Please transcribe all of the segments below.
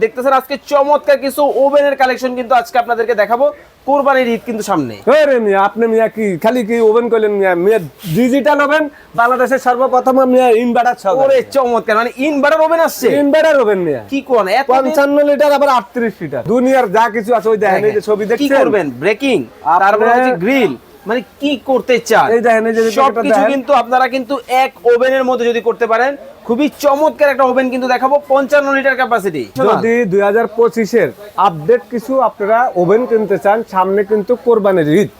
দেখতেছেন আজকে চমৎকার কিছু ওভেনের কালেকশন কিন্তু আজকে আপনাদেরকে দেখাবো। কোরবানির ঈদ কিন্তু সামনে। মিয়া আপনি মিয়া কি খালি কি ওভেন করলেন মিয়া? মিয়া ডিজিটাল ওভেন বাংলাদেশের সর্বপ্রথম মিয়া ইনভার্টার সহ ওরে চমৎকার মানে ইনভার্টার ওভেন আসছে? ইনভার্টার ওভেন মিয়া। কি কোন এত দিন- পঞ্চান্ন লিটার আবার আটত্রিশ লিটার দুনিয়ার যা কিছু আছে ওই দেখেন এই যে ছবি দেখছেন কি করবেন? ব্রেকিং তারপর হচ্ছে গ্রিল মানে কি করতে চান? এই দেখেন এই যে সব এটা কিছু দেখেন। কিন্তু আপনারা কিন্তু এক ওভেনের মধ্যে যদি করতে পারেন খুবই চমৎকার একটা ওভেন কিন্তু দেখাবো পঞ্চান্ন লিটার ক্যাপাসিটি যদি দুই হাজার পঁচিশের আপডেট কিছু আপনারা ওভেন কিনতে চান সামনে কিন্তু কোরবানির ঈদ।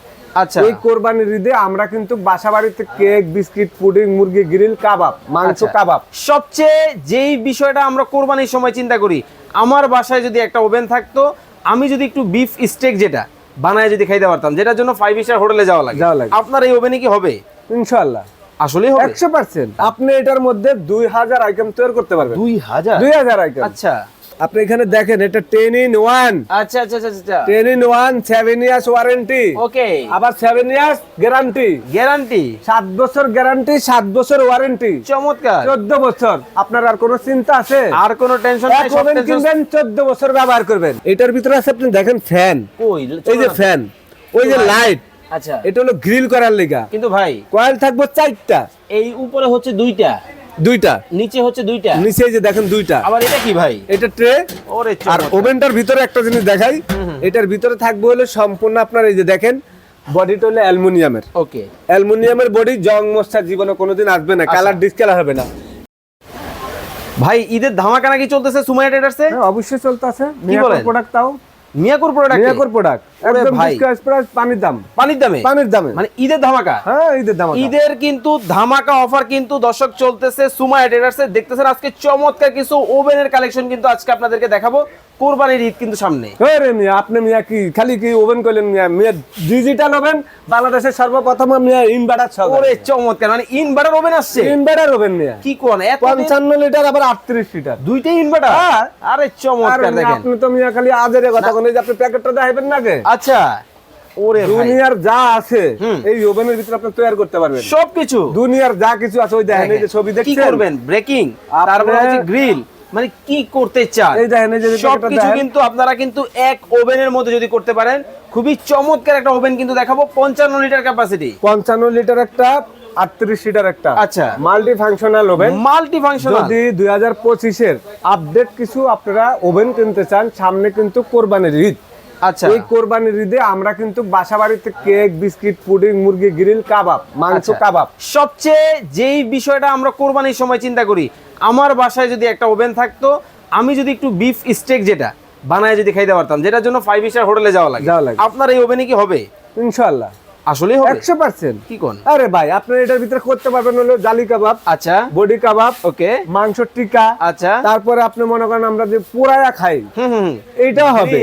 আচ্ছা। এই কোরবানির ঈদে আমরা কিন্তু বাসা বাড়িতে কেক বিস্কিট পুডিং মুরগি গ্রিল কাবাব মাংস আচ্ছা। কাবাব। সবচেয়ে যেই বিষয়টা আমরা কোরবানির সময় চিন্তা করি আমার বাসায় যদি একটা ওভেন থাকতো আমি যদি একটু বিফ স্টেক যেটা বানায় যদি খাইতে পারতাম যেটার জন্য ফাইভ স্টার হোটেলে যাওয়া লাগে। যাওয়া লাগে। আপনার এই ওভেনে কি হবে? ইনশাআল্লাহ। আসলেই হবে? একশো পার্সেন্ট আপনি এটার মধ্যে দুই হাজার আইটেম তৈরি করতে পারবেন। দুই হাজার? দুই হাজার আইটেম আচ্ছা। আপনি এখানে দেখেন এটা টেন ইন ওয়ান আচ্ছা আচ্ছা আচ্ছা ten in one seven years warranty okay আবার সেভেন ইয়ার্স গ্যারান্টি গ্যারান্টি সাত বছর গ্যারান্টি সাত বছর ওয়ারেন্টি চমৎকার। চোদ্দ বছর। আপনার আর কোনো চিন্তা আছে? আর কোনো টেনশন কিনবেন চোদ্দ বছর ব্যবহার করবেন। এটার ভিতরে আছে আপনি দেখেন ফ্যান ওই এই যে ফ্যান ওই যে লাইট আচ্ছা। এটা হলো গ্রিল করার লিগা। কিন্তু ভাই কয়েল থাকব চারটা। এই উপরে হচ্ছে দুইটা। দুইটা? নিচে হচ্ছে দুইটা। নিচে যে দেখেন দুইটা। আবার এটা কি ভাই? এটা ট্রে। ওরে আর ওভেনটার ভিতরে একটা জিনিস দেখাই। এটার ভিতরে থাকবে হলো সম্পূর্ণ আপনার এই যে দেখেন বডিটা হলো অ্যালুমিনিয়ামের। ওকে। অ্যালুমিনিয়ামের বডি জং মশা জীবনে কোনোদিন আসবে না কালার ডিসকালার হবে না। ভাই ঈদের ধামাকা নাকি চলতেছে সুমাইয়া ট্রেডার্সে হ্যাঁ, অবশ্যই চলতে আছে বলেন? প্রোডাক্ট তাও মিয়াকুর প্রোডাক্ট মিয়াকুর প্রোডাক্ট একদম ডিসকাস প্রাইস পানির দাম। পানির দামে? পানির দামে। মানে ঈদের ধামাকা? হ্যাঁ ঈদের দাম ঈদের কিন্তু ধামাকা অফার কিন্তু দর্শক চলতেছে সুমা ট্রেডার্সে দেখতেছেন আজকে চমৎকার কিছু ওভেনের কালেকশন কিন্তু আজকে আপনাদেরকে দেখাবো। কোরবানির ঈদ কিন্তু সামনে। মিয়া আপনি মিয়া কি খালি কি ওভেন করলেন মিয়া? মিয়া ডিজিটাল ওভেন বাংলাদেশের সর্বপ্রথম মিয়া ইনভার্টার সহ ওরে চমৎকার মানে ইনভার্টার ওভেন আসছে? ইনভার্টার ওভেন মিয়া। কি কোন এত দিন- পঞ্চান্ন লিটার আবার আটত্রিশ লিটার দুইটাই ইনভার্টার হ্যাঁ। আরে চমৎকার দেখেন। আপনি তো মিয়া খালি আজের কথা কোন যে আপনি প্যাকেটটা দেখাবেন না গে আচ্ছা। ওরে দুনিয়ার যা আছে। এই ওভেনের ভিতরে আপনি তৈরি করতে পারবেন। সবকিছু। দুনিয়ার যা কিছু আছে ওই দেখেন এই যে ছবি কি করবেন? ব্রেকিং তারপর হচ্ছে গ্রিল মানে কি করতে চান? সবকিছু কিন্তু আপনারা কিন্তু এক ওভেনের মধ্যে যদি করতে পারেন খুবই চমৎকার একটা ওভেন কিন্তু দেখাবো পঞ্চান্ন লিটার ক্যাপাসিটি পঞ্চান্ন লিটার একটা আটত্রিশ লিটার একটা। আচ্ছা। Multi functional oven multi functional যদি আপডেট কিছু আপনারা ওভেন কিনতে চান সামনে কিন্তু কোরবানির ঈদ। আচ্ছা। এই কোরবানির ঈদে আমরা কিন্তু বাসা বাড়িতে কেক বিস্কিট পুডিং মুরগি গ্রিল কাবাব মাংস আচ্ছা। কাবাব। সবচেয়ে যেই বিষয়টা আমরা কোরবানির সময় চিন্তা করি আমার বাসায় যদি একটা ওভেন থাকতো আমি যদি একটু বিফ স্টেক যেটা বানায় যদি খাইতে পারতাম যেটার জন্য ফাইভ স্টার হোটেলে যাওয়া লাগে। আপনার এই ওভেনে কি হবে? ইনশাল্লাহ আসলে একশো পার্সেন্ট কি কোন? আরে ভাই আপনার এটার ভিতরে করতে পারবেন হলো জালি কাবাব আচ্ছা। বডি কাবাব ওকে। মাংস টিকা আচ্ছা। তারপরে আপনি মনে করেন আমরা যে পোড়ায়া খাই হুম হুম এইটা হবে।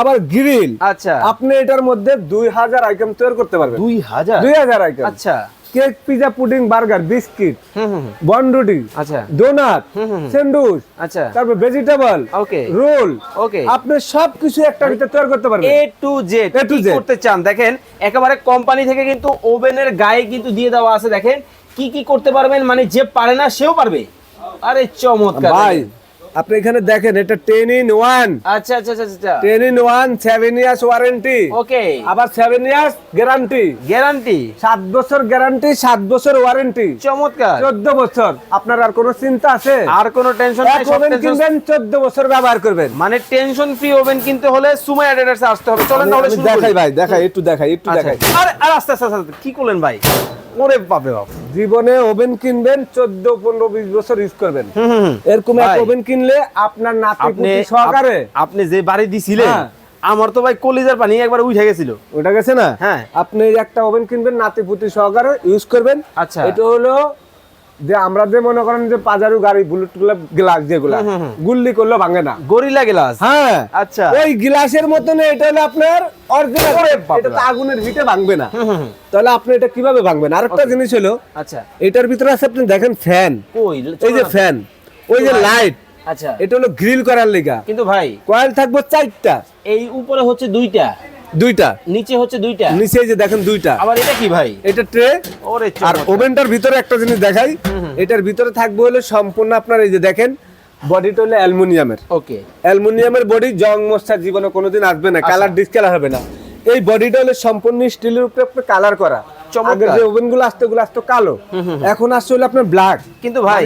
আবার গ্রিল আচ্ছা। আপনি এটার মধ্যে দুই হাজার আইটেম তৈরি করতে পারবেন। দুই হাজার? দুই হাজার আইটেম আচ্ছা। Cake pizza pudding burger biscuit. বনরুটি আচ্ছা। ডোনাট। স্যান্ডউইচ আচ্ছা। তারপর ভেজিটেবল Okay. রোল ওকে আপনি সবকিছু একটা ভিতরে তৈরি করতে পারবেন। A to Z A to কি করতে চান? দেখেন একেবারে কোম্পানি থেকে কিন্তু ওভেনের গায়ে কিন্তু দিয়ে দেওয়া আছে। দেখেন কি কি করতে পারবেন? মানে যে পারে না সেও পারবে। আরে চমৎকার। ভাই আপনি এখানে দেখেন এটা টেন ইন ওয়ান আচ্ছা আচ্ছা আচ্ছা ten in one seven years warranty okay আবার সেভেন ইয়ার্স গ্যারান্টি গ্যারান্টি সাত বছর গ্যারান্টি সাত বছর ওয়ারেন্টি চমৎকার। চোদ্দ বছর। আপনার আর কোনো চিন্তা আছে? আর কোনো টেনশন নাই ওভেন কিনবেন চোদ্দ বছর ব্যবহার করবেন। মানে টেনশন ফ্রি ওভেন কিনতে হলে সুমাই অ্যাডাটার্সে আসতে হবে। চলেন তাহলে দেখাই ভাই দেখাই একটু দেখাই একটু আচ্ছা। দেখাই। আরে আরে আস্তে আস্তে, কি করলেন ভাই? ওরে বাপ জীবনে ওভেন কিনবেন চোদ্দ পনেরো বিশ বছর ইউজ করবেন। এরকম এক ওভেন কিনলে আপনার নাতি সহকারে আপনি যে বাড়ি দিছিলেন হ্যাঁ। আমার তো ভাই কলিজার পানি একবার উঠে গেছিল ওটা গেছে না হ্যাঁ। আপনি একটা ওভেন কিনবেন নাতি পুতি সহকারে ইউজ করবেন আচ্ছা। এটা হলো যে আমরা যে মনে করেন যে পাজারু গাড়ি বুলেট গ্লাস যেগুলা। গুল্লি করলে ভাঙে না। গরিলা গ্লাস হ্যাঁ। আচ্ছা। ওই গ্লাসের মতন এটা হলো আপনার অরিজিনাল এটা তো আগুনের হিটে ভাঙবে না। হুম, হুম, হুম। তাহলে আপনি এটা কীভাবে ভাঙবেন? আরেকটা জিনিস হলো আচ্ছা। এটার ভিতরে আছে আপনি দেখেন ফ্যান এই যে ফ্যান ওই যে লাইট আচ্ছা। এটা হলো গ্রিল করার লিগা। কিন্তু ভাই কয়েল থাকবে চারটা। এই উপরে হচ্ছে দুইটা। দুইটা। নিচে হচ্ছে দুইটা। নিচে এই যে দেখেন দুইটা। আবার এটা কি ভাই? এটা ট্রে। ওরে আর ওভেনটার ভিতরে একটা জিনিস দেখাই। এটার ভিতরে থাকবে হলো সম্পূর্ণ আপনার এই যে দেখেন বডিটা হলো অ্যালুমিনিয়ামের। ওকে। অ্যালুমিনিয়ামের বডি জং মশা জীবনে কোনোদিন আসবে না কালার ডিসকালার হবে না। এই বডিটা হলো সম্পূর্ণ স্টিলের উপরে কালার করা। চমৎকার। আগে যে ওভেনগুলো আসতো ওগুলো আসতো কালো। এখন আসছে হলো আপনার ব্ল্যাক কিন্তু ভাই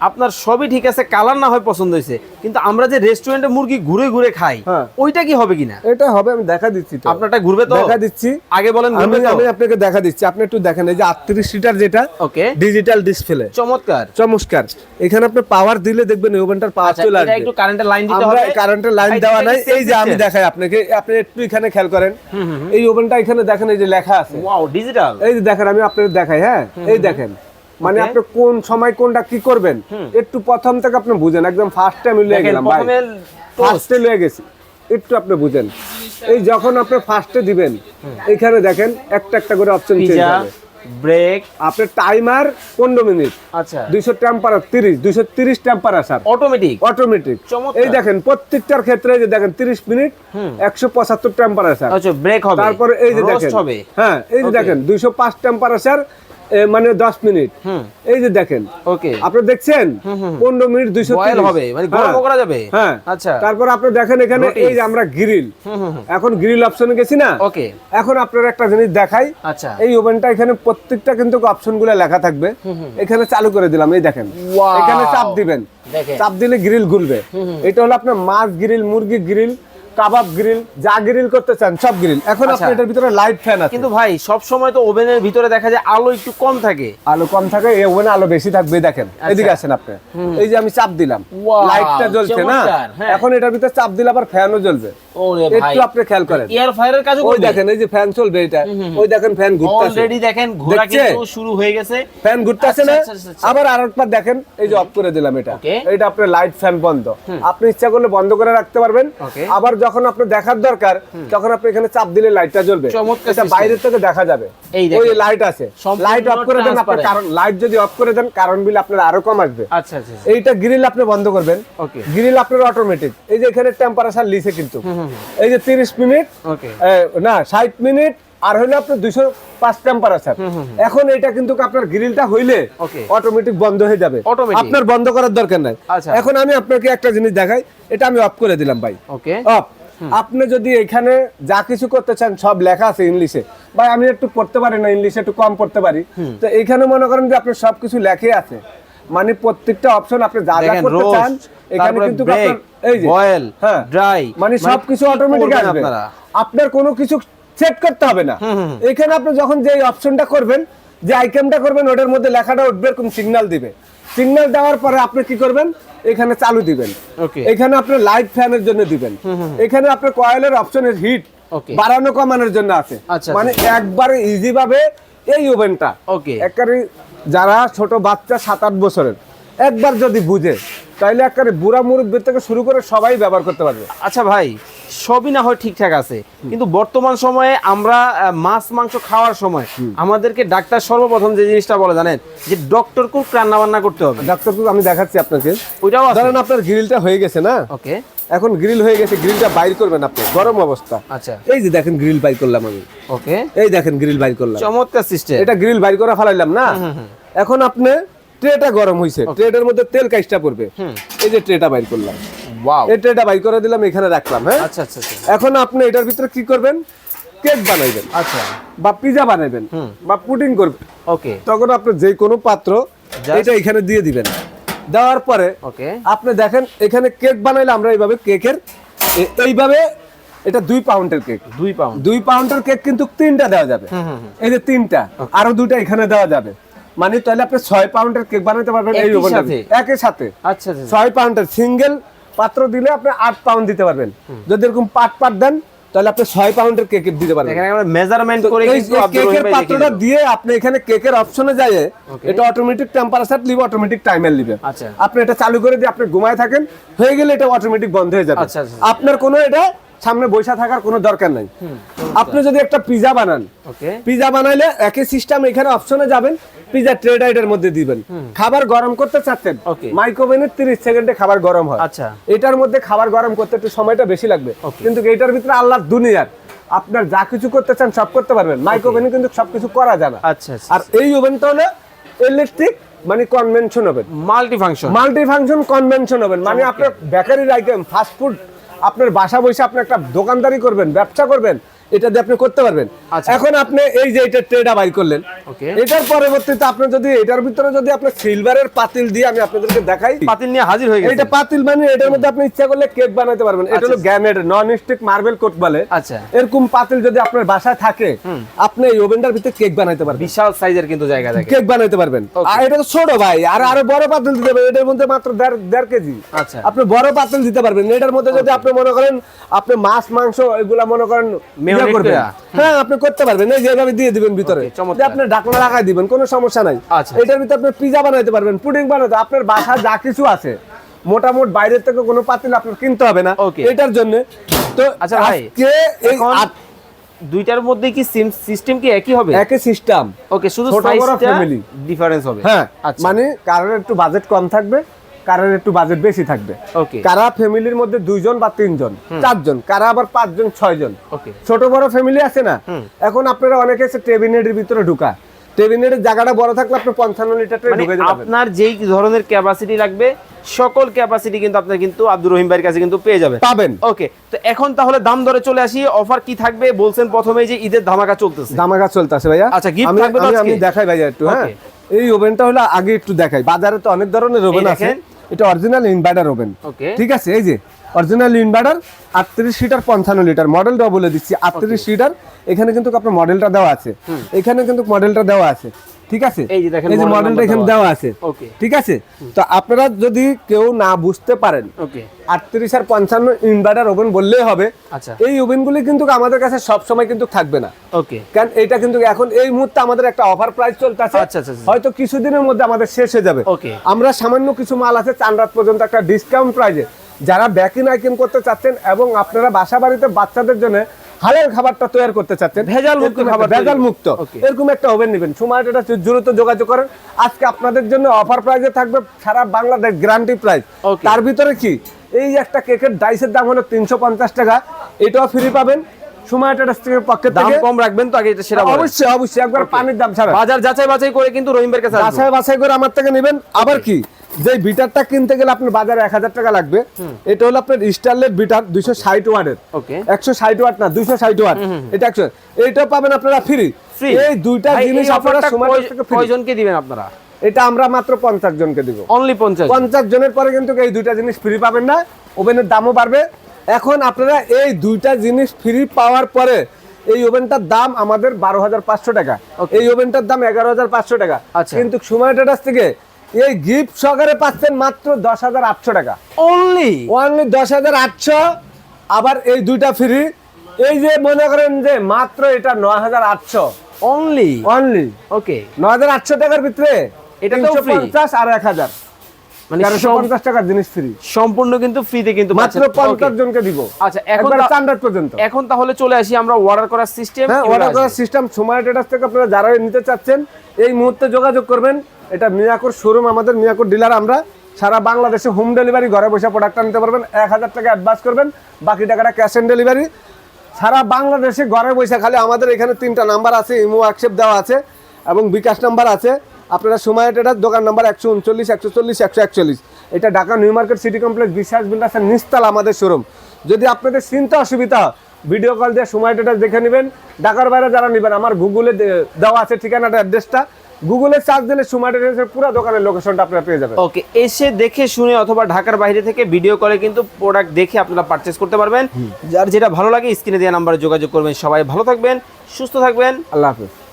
আপনার সবই ঠিক আছে কালার না হয় পছন্দ হয়েছে কিন্তু আমরা যে রেস্টুরেন্টে মুরগি ঘুরে ঘুরে খাই হ্যাঁ। ওইটা কি হবে কিনা? এটা হবে আমি দেখা দিচ্ছি আপনারটা ঘুরবে তো? দেখা দিচ্ছি। আগে বলেন আমি আমি আপনাকে দেখা দিচ্ছি। আপনি একটু দেখেন এই যে আটত্রিশ সিটার যেটা ওকে। ডিজিটাল ডিসপ্লে চমৎকার। চমৎকার। এখানে আপনি পাওয়ার দিলে দেখবেন ওভেনটার পাওয়ার আচ্ছা চলে আসবে। একটু কারেন্টের লাইন দিতে হবে। কারেন্টের লাইন দেওয়া নাই। এই যে আমি দেখাই আপনাকে। আপনি একটু এখানে খেয়াল করেন। এই ওভেনটা এখানে দেখেন এই যে লেখা আছে। ওয়াও ডিজিটাল এই যে দেখেন আমি আপনাকে দেখাই হ্যাঁ? এই দেখেন। মানে আপনি কোন সময় কোনটা কি করবেন একটু প্রথম থেকে আপনি বুঝেন একদম ফার্স্ট টাইম লয়ে গেলাম ভাই। ফার্স্টে লয়ে গেছি একটু আপনি বুঝেন। এই যখন আপনি ফার্স্টে দিবেন এখানে দেখেন একটা একটা করে অপশন চেঞ্জ হবে। ব্রেক আপনার টাইমার পনেরো মিনিট আচ্ছা। দুইশো টেম্পারেচার তিরিশ দুইশো তিরিশ টেম্পারেচার অটোমেটিক অটোমেটিক এই দেখেন প্রত্যেকটার ক্ষেত্রে যে দেখেন তিরিশ মিনিট একশো পঁচাত্তর টেম্পারেচার আচ্ছা ব্রেক হবে। তারপরে এই যে দেখেন হবে। হ্যাঁ এই যে দেখেন দুইশো পাঁচ টেম্পারেচার মানে দশ মিনিট। এই যে দেখেন ওকে। আপনি দেখছেন পনেরো মিনিট দুইশো বয়েল হবে মানে গরমও করা যাবে? হ্যাঁ। আচ্ছা। তারপর আপনি দেখেন এখানে এই যে আমরা গ্রিল। এখন গ্রিল অপশনে গেছি না? ওকে। এখন আপনার একটা জিনিস দেখাই। আচ্ছা। এই ওভেনটা এখানে প্রত্যেকটা কিন্তু অপশনগুলো লেখা থাকবে। এখানে চালু করে দিলাম এই দেখেন। এখানে চাপ দিবেন। চাপ দিলে গ্রিল ঘুরবে। এটা হলো আপনার মাছ গ্রিল মুরগি গ্রিল কাবাব গ্রিল যা গ্রিল করতে চান সব গ্রিল। এখন আচ্ছা। আপনি এটার ভিতরে লাইট ফ্যান আছে। কিন্তু ভাই সব সময় তো ওভেনের ভিতরে দেখা যায় আলো একটু কম থাকে। আলো কম থাকে এই ওভেনে আলো বেশি থাকবে দেখেন। এদিকে আসেন আপনি। এই যে আমি চাপ দিলাম। লাইটটা জ্বলছে না? হ্যাঁ। এখন এটার ভিতরে চাপ দিলে আবার ফ্যানও জ্বলবে। একটু আপনি খেয়াল করেন। এয়ার ফায়ারের কাজও ওই দেখেন এই যে ফ্যান চলবে এটা। ওই দেখেন ফ্যান ঘুরতেছে। অলরেডি দেখেন ঘোরা কিন্তু শুরু হয়ে গেছে। ফ্যান ঘুরতেছে না? আচ্ছা, আচ্ছা, আচ্ছা। আবার আরেকবার দেখেন এই যে অফ করে দিলাম এটা। এটা আপনার লাইট ফ্যান বন্ধ। আপনি ইচ্ছা করলে বন্ধ করে রাখতে পারবেন। আবার যখন আপনি দেখার দরকার তখন আপনি এখানে চাপ দিলে লাইটটা জ্বলবে। এটা বাইরের থেকে দেখা যাবে। ওই লাইট আছে। লাইট অফ করে দেন আপনার কারণ লাইট যদি অফ করে দেন কারণ বিল আপনার আরও কম আসবে। আচ্ছা আচ্ছা এইটা গ্রিল আপনি বন্ধ করবেন। ওকে গ্রিল আপনার অটোমেটিক এই যে এখানে টেম্পারেচার লিখে কিন্তু। এই যে 30 মিনিট ওকে না ষাট মিনিট আর হইলে আপনার দুইশো পাঁচ টেম্পারেচার এখন এটা কিন্তু আপনার গ্রিলটা হইলে অটোমেটিক বন্ধ হয়ে যাবে। আপনার বন্ধ করার দরকার নাই। আচ্ছা। এখন আমি আপনাকে একটা জিনিস দেখাই। এটা আমি অফ করে দিলাম ভাই। অফ আপনি যদি এখানে যা কিছু করতে চান সব লেখা আছে ইংলিশে ভাই আমি একটু পড়তে পারি না ইংলিশে একটু কম পড়তে পারি। তো এখানে মনে করেন যে আপনার সবকিছু লেখে আছে। মানে প্রত্যেকটা অপশন আপনি যা যা করতে চান এখানে কিন্তু এই যে বয়েল হ্যাঁ ড্রাই মানে সবকিছু অটোমেটিক আসবে। আপনার? কোনো কিছু সেট করতে হবে না। এখানে আপনি যখন যে অপশনটা করবেন যে আইটেমটা করবেন ওটার মধ্যে লেখাটা উঠবে এরকম সিগন্যাল দিবে। সিগন্যাল দেওয়ার পরে আপনি কি করবেন? এখানে চালু দিবেন। ওকে এখানে আপনি লাইট ফ্যানের জন্য দিবেন। এখানে আপনার কয়েলের অপশনের হিট বাড়ানো কমানোর জন্য আছে। আচ্ছা, মানে একবারে ইজি ভাবে এই ওভেনটা। ওকে একেবারে যারা ছোট বাচ্চা সাত আট বছরের একবার যদি বুঝে তাইলে একবারে বুড়া মুরব্বীর থেকে শুরু করে সবাই ব্যবহার করতে পারবে। আচ্ছা ভাই সবই না হয় ঠিকঠাক আছে। কিন্তু বর্তমান সময়ে আমরা মাছ মাংস খাওয়ার সময় আমাদেরকে ডাক্তার সর্বপ্রথম যে জিনিসটা বলে জানেন যে ডক্টর কুক রান্না বান্না করতে হবে। ডাক্তার কুক আমি দেখাচ্ছি আপনাকে। ওইটাও ধরেন আপনার গ্রিলটা হয়ে গেছে না? ওকে। এখন গ্রিল হয়ে গেছে গ্রিলটা বাইর করবেন আপনি গরম অবস্থা। আচ্ছা। এই যে দেখেন গ্রিল বাইর করলাম আমি। ওকে। এই দেখেন গ্রিল বাইর করলাম। চমৎকার সিস্টেম। এটা গ্রিল বাইর করে ফেলাইলাম না? এখন আপনি ট্রেটা গরম হয়েছে ট্রেটার মধ্যে তেল কাজটা পড়বে। এই যে ট্রেটা বাইর করলাম। এই ট্রেটা বাইর করে দিলাম এখানে রাখলাম হ্যাঁ? আচ্ছা আচ্ছা আচ্ছা। এখন আপনি এটার ভিতরে কি করবেন? কেক বানাইবেন। আচ্ছা। বা পিজা বানাবেন বা পুডিং করবেন। ওকে। তখন আপনি যে কোনো পাত্র এটা এখানে দিয়ে দিবেন। দেওয়ার পরে ওকে। আপনি দেখেন এখানে কেক বানাইলে আমরা এইভাবে কেকের এইভাবে এটা দুই পাউন্ডের কেক। দুই পাউন্ড। দুই পাউন্ডের কেক কিন্তু তিনটা দেওয়া যাবে। এই যে তিনটা আরও দুইটা এখানে দেওয়া যাবে। মানে তাহলে আপনি ছয় পাউন্ডের কেক বানাতে পারবেন এই একই ওভেনটা সাথে? একই সাথে। আচ্ছা আচ্ছা। ছয় পাউন্ডের সিঙ্গেল পাত্র দিলে আপনি আট পাউন্ড দিতে পারবেন। যদি এরকম পাট পাট দেন তাহলে আপনি ছয় পাউন্ডের কেক দিতে পারবেন। এখানে আমরা মেজারমেন্ট করে কেকের পাত্রটা দিয়ে আপনি এখানে কেকের অপশনে যায় এটা অটোমেটিক টেম্পারেচার লিবে অটোমেটিক টাইমার লিবে আচ্ছা। আপনি এটা চালু করে দিয়ে আপনি ঘুমায় থাকেন হয়ে গেলে এটা অটোমেটিক বন্ধ হয়ে যাবে। আচ্ছা, আচ্ছা। আপনার কোনো এটা সামনে বসে থাকার কোনো দরকার নাই। আপনি যদি একটা পিজা বানান পিজা বানাইলে একই সিস্টেম এখানে অপশনে যাবেন পিজা ট্রেটা এটার মধ্যে দিবেন। খাবার গরম করতে চাচ্ছেন. মাইক্রোওভেনে 30 সেকেন্ডে খাবার গরম হয়। আচ্ছা। এটার মধ্যে খাবার গরম করতে একটু সময়টা বেশি লাগবে। কিন্তু এটার ভিতরে আল্লাহর দুনিয়ার আপনার যা কিছু করতে চান সব করতে পারবেন। মাইক্রোওভেনে কিন্তু সবকিছু করা যায় না আচ্ছা আচ্ছা। আর এই ওভেনটা হলো ইলেকট্রিক মানে convention oven multi function multi function convention oven মানে আপনার বেকারির আইটেম ফাস্ট ফুড আপনার বাসা বসে আপনি একটা দোকানদারি করবেন ব্যবসা করবেন এটা দিয়ে আপনি করতে পারবেন। আচ্ছা। এখন আপনি এই যে এটা ট্রেটা বাই করলেন এটার পরবর্তীতে আপনি যদি এটার ভিতরে যদি আপনি সিলভারের পাতিল দিয়ে আমি আপনাদেরকে দেখাই। পাতিল নিয়ে হাজির হয়ে গেছে। এটা পাতিল মানে এটার মধ্যে আপনি ইচ্ছা করলে কেক বানাতে পারবেন। এটা হলো gannet non stick marble coat বলে। আচ্ছা। এরকম পাতিল যদি আপনার বাসায় থাকে আপনি এই ওভেনটার ভিতরে কেক বানাতে পারবেন। বিশাল সাইজের কিন্তু জায়গা থাকে কেক বানাতে পারবেন। আর এটা তো ছোট ভাই আর আরও বড় পাতিল দিতে পারবেন এটার মধ্যে মাত্র দেড় দেড় কেজি। আচ্ছা। আপনি বড় পাতিল দিতে পারবেন। এটার মধ্যে যদি আপনি মনে করেন আপনি মাছ মাংস এগুলা মনে করেন ইয়ে করবেন। হ্যাঁ আপনি করতে পারবেন। এই যেভাবে দিয়ে দিবেন ভিতরে। Okay, চমৎকার। যে আপনি ঢাকনা লাগাই দিবেন কোনো সমস্যা নাই। আচ্ছা। এটার ভিতরে আপনি পিজা বানাইতে পারবেন পুডিং বানাতে আপনার বাসা যা কিছু আছে মোটামুটি বাইরের থেকে কোনো পাতিল আপনার কিনতে হবে না। এটার জন্য তো আচ্ছা ভাই, এই দুইটার মধ্যে কি সিস্টেম কি একই হবে? একই সিস্টেম ওকে শুধু সাইজটা ডিফারেন্স হবে। হ্যাঁ আচ্ছা। মানে কারোর একটু বাজেট কম থাকবে। কারোর একটু বাজেট বেশি থাকবে। কারা ফ্যামিলির মধ্যে দুইজন বা তিনজন চারজন কারা আবার পাঁচজন ছয়জন। ছোট বড় ফ্যামিলি আছে না? এখন আপনারা অনেকে এসে টেবিনেটের ভিতরে ঢুকা। টেবিনেটের জায়গাটা বড় থাকলে আপনি পঞ্চান্ন লিটার মানে ঢুকে আপনার যেই ধরনের ক্যাপাসিটি লাগবে সকল ক্যাপাসিটি কিন্তু আপনার কিন্তু আব্দুর রহিম ভাইয়ের কাছে কিন্তু পেয়ে যাবেন। পাবেন। ওকে তো এখন তাহলে দাম দরে চলে আসি। অফার কি থাকবে বলছেন প্রথমেই যে ঈদের ধামাকা চলতেছে। দামাগা চলতেছে ভাইয়া। আচ্ছা, আমি থাকবে আমি- দেখাই ভাইয়া একটু হ্যাঁ। এই ওভেনটা হলো আগে একটু দেখাই। বাজারে তো অনেক ধরনের ওভেন আছে। এটা অরিজিনাল ইনভার্টার ওভেন ঠিক আছে? এই যে অরিজিনাল ইনভার্টার আটত্রিশ লিটার পঞ্চান্ন লিটার মডেলটা বলে দিচ্ছি আটত্রিশ লিটার এখানে কিন্তু আপনার মডেলটা দেওয়া আছে। এখানে কিন্তু মডেলটা দেওয়া আছে। ঠিক আছে? এই যে দেখেন এই যে মডেলটা এখানে দেওয়া আছে। ওকে ঠিক আছে? তো আপনারা যদি কেউ না বুঝতে পারেন ওকে আটত্রিশ আর পঞ্চান্ন ইনভার্টার ওভেন বললেই হবে। আচ্ছা। এই ওভেনগুলি কিন্তু আমাদের কাছে সব সময় কিন্তু থাকবে না। ওকে কারণ এটা কিন্তু এখন এই মুহূর্তে আমাদের একটা অফার প্রাইস চলতেছে। আচ্ছা, আচ্ছা, আচ্ছা। হয়তো কিছুদিনের মধ্যে আমাদের শেষ হয়ে যাবে। Okay. আমরা সামান্য কিছু মাল আছে চান রাত পর্যন্ত একটা ডিসকাউন্ট প্রাইজে যারা ব্যাকিং আইটেম করতে চাচ্ছেন এবং আপনারা বাসা বাড়িতে বাচ্চাদের জন্য হালাল খাবারটা তৈরি করতে চাচ্ছেন। ভেজাল মুক্ত খাবার ভেজাল মুক্ত। এরকম একটা ওভেন নেবেন। সময় এটা দ্রুত যোগাযোগ করেন। আজকে আপনাদের জন্য অফার প্রাইজে থাকবে সারা বাংলাদেশ গ্যারান্টি প্রাইস. তার ভিতরে কি? এই একটা কেকের ডাইসের দাম হলো তিনশো পঞ্চাশ টাকা। এটাও ফ্রি পাবেন। পক্ষে দাম কম রাখবেন তো আগে এটা সেটা অবশ্যই অবশ্যই। একবার পানির দাম ছাড়া বাজার যাচাই বাছাই করে কিন্তু কাছে। বাছাই বাছাই করে আমার থেকে নেবেন। আবার কি? যে বিটারটা কিনতে গেলে আপনার বাজারে এক হাজার টাকা লাগবে এটা হলো আপনার স্টারলেট বিটার দুইশো ষাট ওয়ার্ডের ওকে। একশো ষাট ওয়াট না দুইশো ষাট ওয়াট। এটা একশো এইটাও পাবেন আপনারা ফ্রি। এই দুইটা জিনিস আপনারা সময়। কয়জনকে দিবেন আপনারা? এটা আমরা মাত্র পঞ্চাশ জনকে দিব। অনলি পঞ্চাশ পঞ্চাশ জনের পরে কিন্তু এই দুইটা জিনিস ফ্রি পাবেন না। ওভেনের দামও বাড়বে। এখন আপনারা এই দুইটা জিনিস ফ্রি পাওয়ার পরে এই ওভেনটার দাম আমাদের বারো হাজার পাঁচশো টাকা। এই ওভেনটার দাম এগারো হাজার পাঁচশো টাকা। আচ্ছা। কিন্তু সময় টাটাস থেকে এই গিফট সহকারে পাচ্ছেন মাত্র দশ হাজার আটশো টাকা। অনলি অনলি দশ হাজার আটশো আবার এই দুইটা ফ্রি এই যে মনে করেন যে মাত্র এটা নয় হাজার আটশো। অনলি অনলি ওকে নয় হাজার আটশো টাকার ভিতরে তিনশো free? পঞ্চাশ আর এক হাজার। মানে পঞ্চাশ টাকার জিনিস ফ্রি সম্পূর্ণ কিন্তু ফ্রিতে কিন্তু মাত্র পঞ্চাশ জনকে দিব। আচ্ছা এখন স্ট্যান্ডার্ড পর্যন্ত। এখন তাহলে চলে আসি আমরা অর্ডার করার সিস্টেম হ্যাঁ অর্ডার করার সিস্টেম সময় ট্রেডার্স থেকে আপনারা যারা নিতে চাচ্ছেন এই মুহূর্তে যোগাযোগ করবেন। এটা মিয়াকোর শোরুম আমাদের মিয়াকুর ডিলার আমরা সারা বাংলাদেশে হোম ডেলিভারি ঘরে বসে প্রোডাক্টটা নিতে পারবেন। এক হাজার টাকা অ্যাডভান্স করবেন, বাকি টাকাটা ক্যাশ অন ডেলিভারি সারা বাংলাদেশে ঘরে বসে খালি আমাদের এখানে তিনটা নাম্বার আছে, ইমো অ্যাকসেপ্ট দেওয়া আছে এবং বিকাশ নাম্বার আছে। আপনারা সময় ট্রেডার দোকান নাম্বার একশো উনচল্লিশ, একশো চল্লিশ, একশো একচল্লিশ। এটা Dhaka new market city complex, Biswas বিল্ডার্সের নিস্তাল আমাদের শোরুম যদি আপনাদের চিন্তা অসুবিধা ভিডিও কল দিয়ে সময় ট্রেডার দেখে নেবেন। ঢাকার বাইরে যারা নেবেন, আমার গুগলে দেওয়া আছে ঠিকানাটা অ্যাড্রেসটা গুগলে চার্জ দিলে সময় ট্রেডার্সের পুরো দোকানের লোকেশনটা আপনারা পেয়ে যাবেন। ওকে এসে দেখে শুনে অথবা ঢাকার বাইরে থেকে ভিডিও কলে কিন্তু প্রোডাক্ট দেখে আপনারা পারচেস করতে পারবেন। যার যেটা ভালো লাগে স্ক্রিনে দেওয়া নাম্বারে যোগাযোগ করবেন। সবাই ভালো থাকবেন সুস্থ থাকবেন। আল্লাহ হাফিজ।